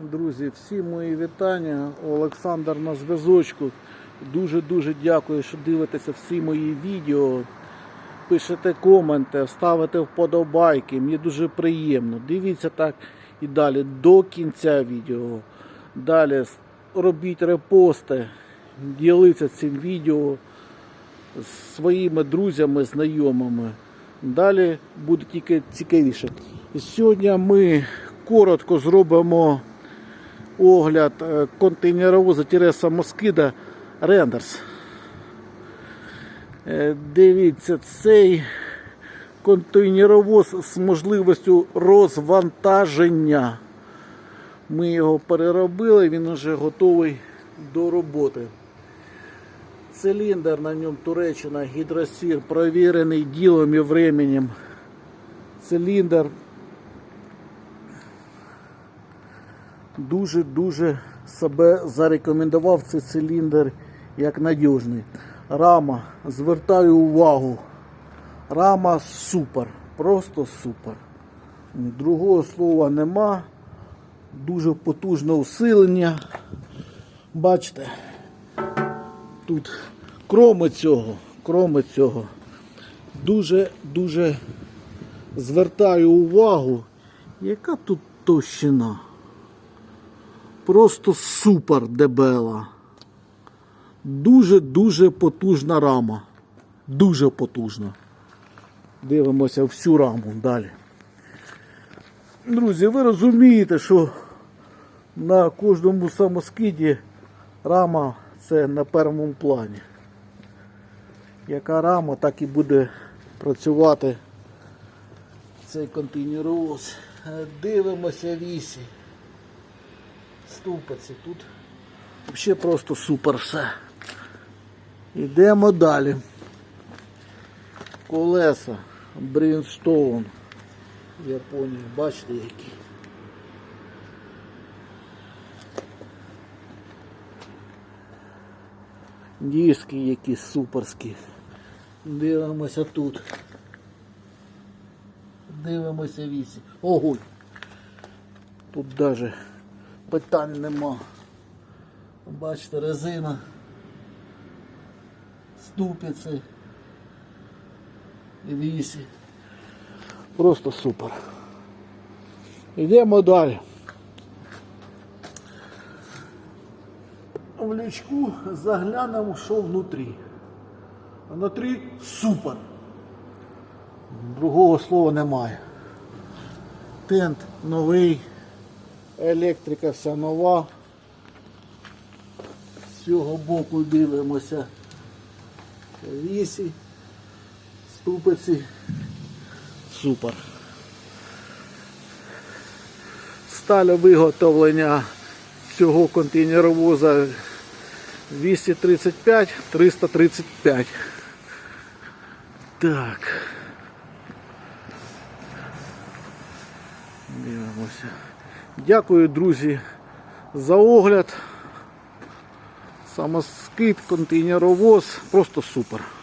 Друзі, всі мої вітання. Олександр на зв'язочку. Дуже-дуже дякую, що дивитеся всі мої відео. Пишете коменти, ставите вподобайки. Мені дуже приємно. Дивіться так і далі до кінця відео. Далі робіть репости, діліться цим відео з своїми друзями, знайомими. Далі буде тільки цікавіше. Сьогодні ми коротко зробимо огляд е, контейнеровоза Тереса Москида Рендерс. Е, Дивіться, цей контейнеровоз з можливістю розвантаження. Ми його переробили, він вже готовий до роботи. Циліндр на ньому Туреччина, гідросір, провірений ділом і временем. Циліндр дуже-дуже себе зарекомендував цей циліндр як надіжний. Рама, звертаю увагу. Рама супер, просто супер. Другого слова нема. Дуже потужне усилення. Бачите, тут кроме цього, кроме цього, дуже-дуже звертаю увагу, яка тут товщина. Просто супер дебела. Дуже-дуже потужна рама. Дуже потужна. Дивимося всю раму далі. Друзі, ви розумієте, що на кожному самоскиді рама це на першому плані. Яка рама, так і буде працювати цей контейнеровоз. Дивимося вісі. Ступиці тут. Взагалі просто супер все. Йдемо далі. Колеса. Брінстоун. Японія. Бачите які. Диски які суперські. Дивимося тут. Дивимося вісі. Ого! Тут даже питань нема. Бачите, резина, ступиці і вісі. Просто супер. Йдемо далі. В лючку заглянемо, що внутрі. Внутрі супер. Другого слова немає. Тент новий, електрика вся нова. З цього боку дивимося. Вісі, ступиці. Супер. Сталь виготовлення цього контейнеровоза 235 335. Так. Дивимося. Дякую, друзі, за огляд. Самоскид, контейнеровоз. Просто супер.